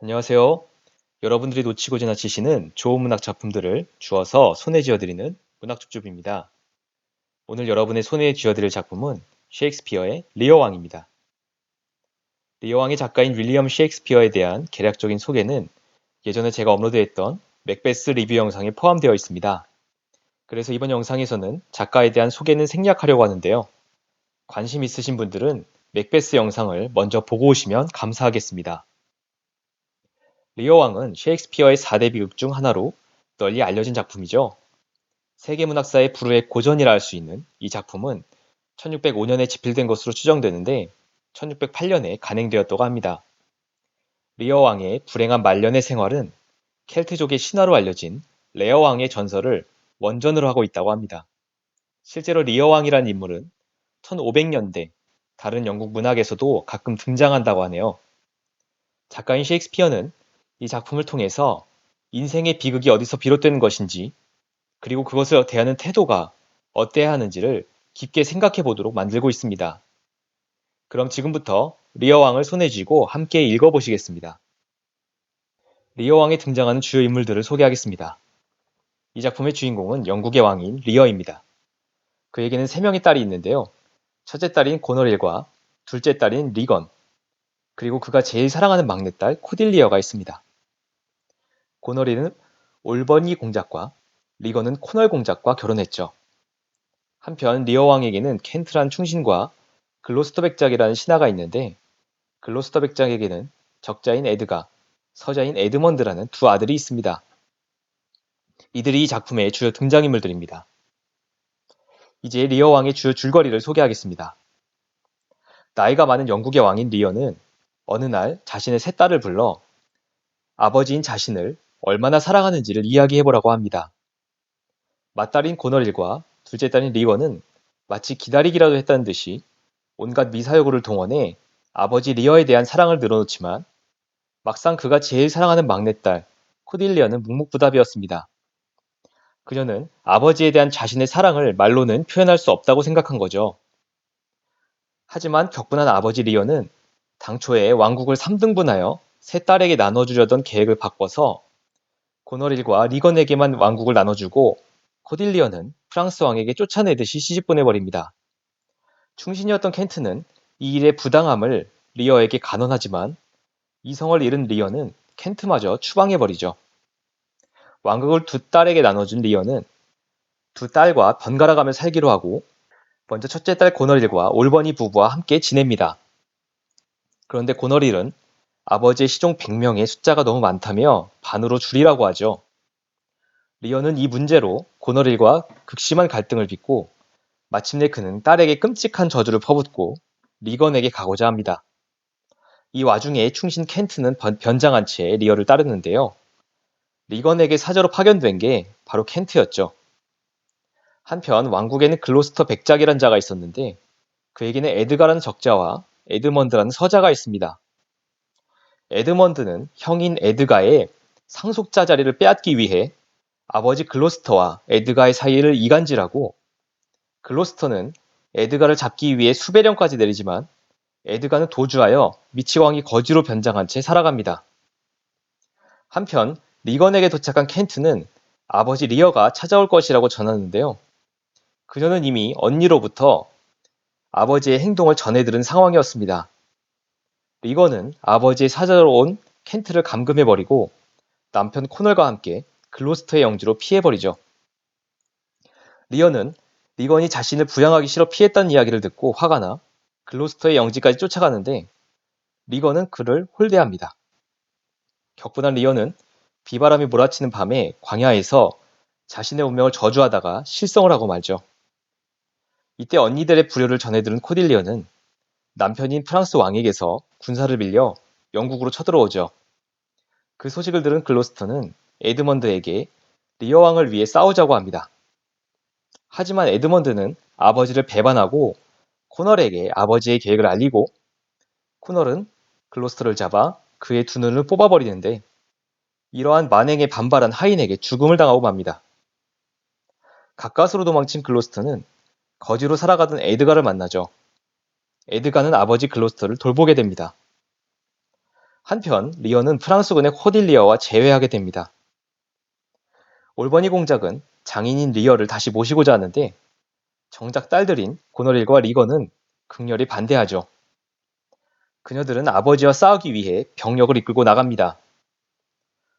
안녕하세요. 여러분들이 놓치고 지나치시는 좋은 문학 작품들을 주어서 손에 쥐어드리는 문학줍줍입니다. 오늘 여러분의 손에 쥐어드릴 작품은 셰익스피어의 리어 왕입니다. 리어 왕의 작가인 윌리엄 셰익스피어에 대한 개략적인 소개는 예전에 제가 업로드했던 맥베스 리뷰 영상에 포함되어 있습니다. 그래서 이번 영상에서는 작가에 대한 소개는 생략하려고 하는데요. 관심 있으신 분들은 맥베스 영상을 먼저 보고 오시면 감사하겠습니다. 리어 왕은 셰익스피어의 4대 비극 중 하나로 널리 알려진 작품이죠. 세계문학사의 불후의 고전이라 할 수 있는 이 작품은 1605년에 집필된 것으로 추정되는데 1608년에 간행되었다고 합니다. 리어 왕의 불행한 말년의 생활은 켈트족의 신화로 알려진 레어 왕의 전설을 원전으로 하고 있다고 합니다. 실제로 리어 왕이란 인물은 1500년대 다른 영국 문학에서도 가끔 등장한다고 하네요. 작가인 셰익스피어는 이 작품을 통해서 인생의 비극이 어디서 비롯되는 것인지 그리고 그것을 대하는 태도가 어때야 하는지를 깊게 생각해 보도록 만들고 있습니다. 그럼 지금부터 리어 왕을 손에 쥐고 함께 읽어보시겠습니다. 리어 왕에 등장하는 주요 인물들을 소개하겠습니다. 이 작품의 주인공은 영국의 왕인 리어입니다. 그에게는 3명의 딸이 있는데요. 첫째 딸인 고너릴과 둘째 딸인 리건, 그리고 그가 제일 사랑하는 막내딸 코딜리어가 있습니다. 고너리는 올버니 공작과 리건은 코널 공작과 결혼했죠. 한편 리어 왕에게는 켄트란 충신과 글로스터 백작이라는 신하가 있는데 글로스터 백작에게는 적자인 에드가, 서자인 에드먼드라는 두 아들이 있습니다. 이들이 이 작품의 주요 등장인물들입니다. 이제 리어 왕의 주요 줄거리를 소개하겠습니다. 나이가 많은 영국의 왕인 리어는 어느 날 자신의 세 딸을 불러 아버지인 자신을 얼마나 사랑하는지를 이야기해보라고 합니다. 맏딸인 고널일과 둘째 딸인 리원은 마치 기다리기라도 했다는 듯이 온갖 미사여구를 동원해 아버지 리어에 대한 사랑을 늘어놓지만 막상 그가 제일 사랑하는 막내딸 코딜리어는 묵묵부답이었습니다. 그녀는 아버지에 대한 자신의 사랑을 말로는 표현할 수 없다고 생각한 거죠. 하지만 격분한 아버지 리어는 당초에 왕국을 3등분하여 세 딸에게 나눠주려던 계획을 바꿔서 고너릴과 리건에게만 왕국을 나눠주고 코딜리어는 프랑스 왕에게 쫓아내듯이 시집보내버립니다. 충신이었던 켄트는 이 일의 부당함을 리어에게 간언하지만 이성을 잃은 리어는 켄트마저 추방해버리죠. 왕국을 두 딸에게 나눠준 리어는 두 딸과 번갈아가며 살기로 하고 먼저 첫째 딸 고너릴과 올버니 부부와 함께 지냅니다. 그런데 고너릴은 아버지의 시종 100명의 숫자가 너무 많다며 반으로 줄이라고 하죠. 리언은 이 문제로 고너릴과 극심한 갈등을 빚고 마침내 그는 딸에게 끔찍한 저주를 퍼붓고 리건에게 가고자 합니다. 이 와중에 충신 켄트는 변장한 채 리어를 따르는데요. 리건에게 사저로 파견된 게 바로 켄트였죠. 한편 왕국에는 글로스터 백작이란 자가 있었는데 그에게는 에드가라는 적자와 에드먼드라는 서자가 있습니다. 에드먼드는 형인 에드가의 상속자 자리를 빼앗기 위해 아버지 글로스터와 에드가의 사이를 이간질하고 글로스터는 에드가를 잡기 위해 수배령까지 내리지만 에드가는 도주하여 미치왕이 거지로 변장한 채 살아갑니다. 한편 리건에게 도착한 켄트는 아버지 리어가 찾아올 것이라고 전하는데요. 그녀는 이미 언니로부터 아버지의 행동을 전해 들은 상황이었습니다. 리건은 아버지의 사자로 온 켄트를 감금해버리고 남편 코널과 함께 글로스터의 영지로 피해버리죠. 리언은 리건이 자신을 부양하기 싫어 피했다는 이야기를 듣고 화가 나 글로스터의 영지까지 쫓아가는데 리건은 그를 홀대합니다. 격분한 리언은 비바람이 몰아치는 밤에 광야에서 자신의 운명을 저주하다가 실성을 하고 말죠. 이때 언니들의 불효를 전해들은 코딜리언은 남편인 프랑스 왕에게서 군사를 빌려 영국으로 쳐들어오죠. 그 소식을 들은 글로스터는 에드먼드에게 리어 왕을 위해 싸우자고 합니다. 하지만 에드먼드는 아버지를 배반하고 코널에게 아버지의 계획을 알리고 코널은 글로스터를 잡아 그의 두 눈을 뽑아버리는데 이러한 만행에 반발한 하인에게 죽음을 당하고 맙니다. 가까스로 도망친 글로스터는 거지로 살아가던 에드가를 만나죠. 에드가는 아버지 글로스터를 돌보게 됩니다. 한편 리어는 프랑스군의 코딜리어와 재회하게 됩니다. 올버니 공작은 장인인 리어를 다시 모시고자 하는데 정작 딸들인 고너릴과 리건은 극렬히 반대하죠. 그녀들은 아버지와 싸우기 위해 병력을 이끌고 나갑니다.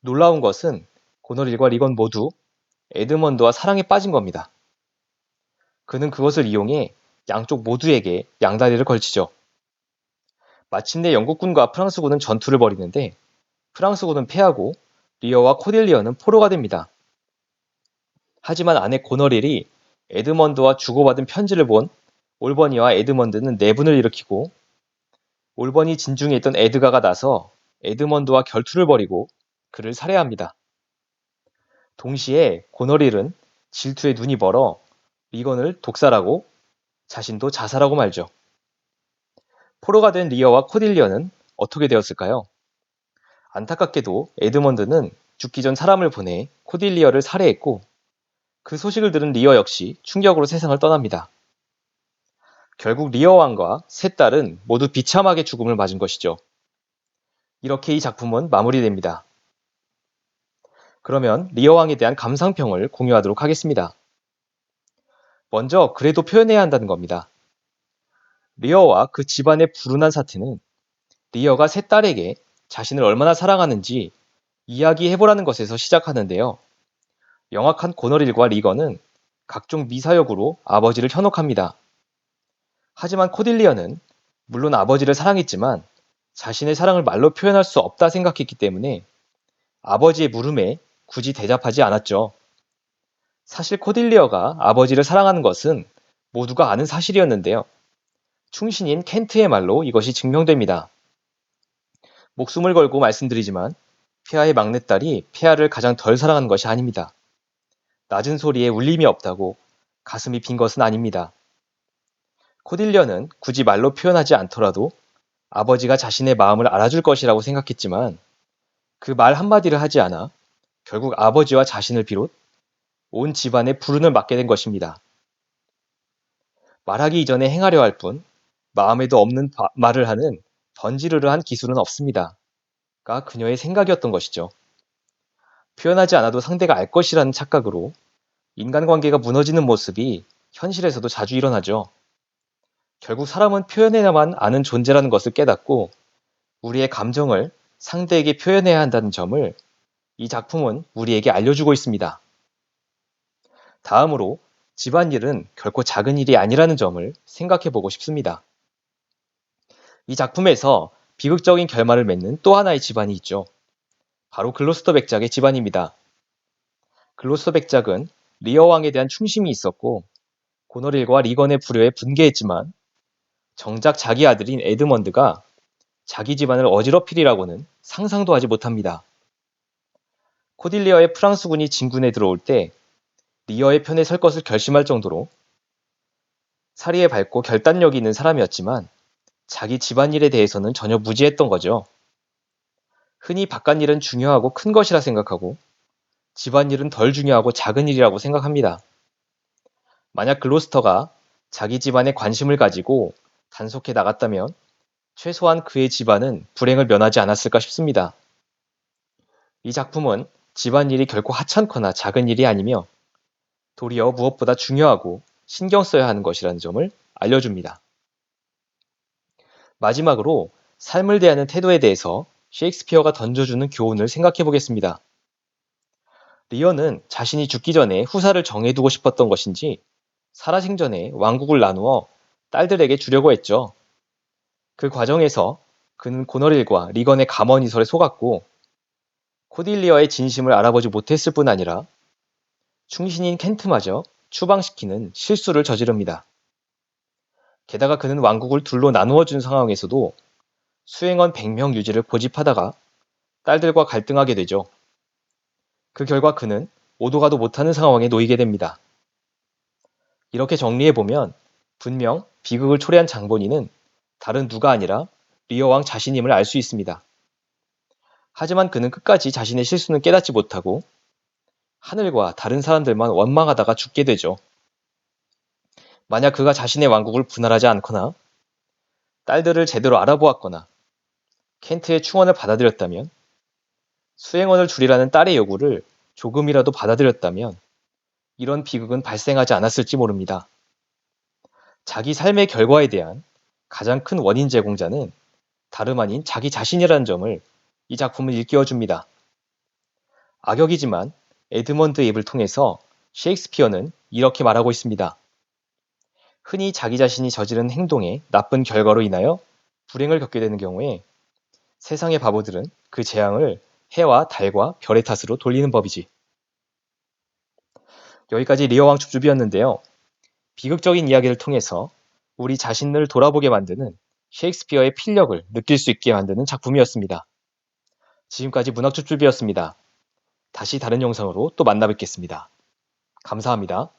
놀라운 것은 고너릴과 리건 모두 에드먼드와 사랑에 빠진 겁니다. 그는 그것을 이용해 양쪽 모두에게 양다리를 걸치죠. 마침내 영국군과 프랑스군은 전투를 벌이는데 프랑스군은 패하고 리어와 코딜리어는 포로가 됩니다. 하지만 아내 고너릴이 에드먼드와 주고받은 편지를 본 올버니와 에드먼드는 내분을 일으키고 올버니 진중에 있던 에드가가 나서 에드먼드와 결투를 벌이고 그를 살해합니다. 동시에 고너릴은 질투에 눈이 멀어 리건을 독살하고 자신도 자살하고 말죠. 포로가 된 리어와 코딜리어는 어떻게 되었을까요? 안타깝게도 에드먼드는 죽기 전 사람을 보내 코딜리어를 살해했고 그 소식을 들은 리어 역시 충격으로 세상을 떠납니다. 결국 리어 왕과 세 딸은 모두 비참하게 죽음을 맞은 것이죠. 이렇게 이 작품은 마무리됩니다. 그러면 리어 왕에 대한 감상평을 공유하도록 하겠습니다. 먼저 그래도 표현해야 한다는 겁니다. 리어와 그 집안의 불운한 사태는 리어가 세 딸에게 자신을 얼마나 사랑하는지 이야기해보라는 것에서 시작하는데요. 영악한 고너릴과 리건은 각종 미사역으로 아버지를 현혹합니다. 하지만 코딜리어는 물론 아버지를 사랑했지만 자신의 사랑을 말로 표현할 수 없다 생각했기 때문에 아버지의 물음에 굳이 대답하지 않았죠. 사실 코딜리어가 아버지를 사랑하는 것은 모두가 아는 사실이었는데요. 충신인 켄트의 말로 이것이 증명됩니다. 목숨을 걸고 말씀드리지만 폐하의 막내딸이 폐하를 가장 덜 사랑하는 것이 아닙니다. 낮은 소리에 울림이 없다고 가슴이 빈 것은 아닙니다. 코딜리어는 굳이 말로 표현하지 않더라도 아버지가 자신의 마음을 알아줄 것이라고 생각했지만 그 말 한마디를 하지 않아 결국 아버지와 자신을 비롯 온 집안의 불운을 맞게 된 것입니다. 말하기 이전에 행하려 할 뿐 마음에도 없는 바, 말을 하는 던지르르한 기술은 없습니다. 가 그녀의 생각이었던 것이죠. 표현하지 않아도 상대가 알 것이라는 착각으로 인간관계가 무너지는 모습이 현실에서도 자주 일어나죠. 결국 사람은 표현해야만 아는 존재라는 것을 깨닫고 우리의 감정을 상대에게 표현해야 한다는 점을 이 작품은 우리에게 알려주고 있습니다. 다음으로 집안일은 결코 작은 일이 아니라는 점을 생각해 보고 싶습니다. 이 작품에서 비극적인 결말을 맺는 또 하나의 집안이 있죠. 바로 글로스터 백작의 집안입니다. 글로스터 백작은 리어 왕에 대한 충심이 있었고 고너릴과 리건의 불효에 분개했지만 정작 자기 아들인 에드먼드가 자기 집안을 어지럽히리라고는 상상도 하지 못합니다. 코딜리어의 프랑스군이 진군에 들어올 때 리어의 편에 설 것을 결심할 정도로 사리에 밝고 결단력이 있는 사람이었지만 자기 집안일에 대해서는 전혀 무지했던 거죠. 흔히 바깥일은 중요하고 큰 것이라 생각하고 집안일은 덜 중요하고 작은 일이라고 생각합니다. 만약 글로스터가 자기 집안에 관심을 가지고 단속해 나갔다면 최소한 그의 집안은 불행을 면하지 않았을까 싶습니다. 이 작품은 집안일이 결코 하찮거나 작은 일이 아니며 도리어 무엇보다 중요하고 신경 써야 하는 것이라는 점을 알려줍니다. 마지막으로 삶을 대하는 태도에 대해서 셰익스피어가 던져주는 교훈을 생각해 보겠습니다. 리어는 자신이 죽기 전에 후사를 정해두고 싶었던 것인지 살아생전에 왕국을 나누어 딸들에게 주려고 했죠. 그 과정에서 그는 고너릴과 리건의 감언이설에 속았고 코딜리어의 진심을 알아보지 못했을 뿐 아니라 충신인 켄트마저 추방시키는 실수를 저지릅니다. 게다가 그는 왕국을 둘로 나누어 준 상황에서도 수행원 100명 유지를 고집하다가 딸들과 갈등하게 되죠. 그 결과 그는 오도 가도 못하는 상황에 놓이게 됩니다. 이렇게 정리해보면 분명 비극을 초래한 장본인은 다른 누가 아니라 리어 왕 자신임을 알 수 있습니다. 하지만 그는 끝까지 자신의 실수는 깨닫지 못하고 하늘과 다른 사람들만 원망하다가 죽게 되죠. 만약 그가 자신의 왕국을 분할하지 않거나 딸들을 제대로 알아보았거나 켄트의 충언을 받아들였다면, 수행원을 줄이라는 딸의 요구를 조금이라도 받아들였다면, 이런 비극은 발생하지 않았을지 모릅니다. 자기 삶의 결과에 대한 가장 큰 원인 제공자는 다름 아닌 자기 자신이라는 점을 이 작품은 일깨워줍니다. 악역이지만 에드먼드 앱을 통해서 셰익스피어는 이렇게 말하고 있습니다. 흔히 자기 자신이 저지른 행동의 나쁜 결과로 인하여 불행을 겪게 되는 경우에 세상의 바보들은 그 재앙을 해와 달과 별의 탓으로 돌리는 법이지. 여기까지 리어왕 줍줍이었는데요. 비극적인 이야기를 통해서 우리 자신을 돌아보게 만드는 셰익스피어의 필력을 느낄 수 있게 만드는 작품이었습니다. 지금까지 문학 줍줍이었습니다. 다시 다른 영상으로 또 만나 뵙겠습니다. 감사합니다.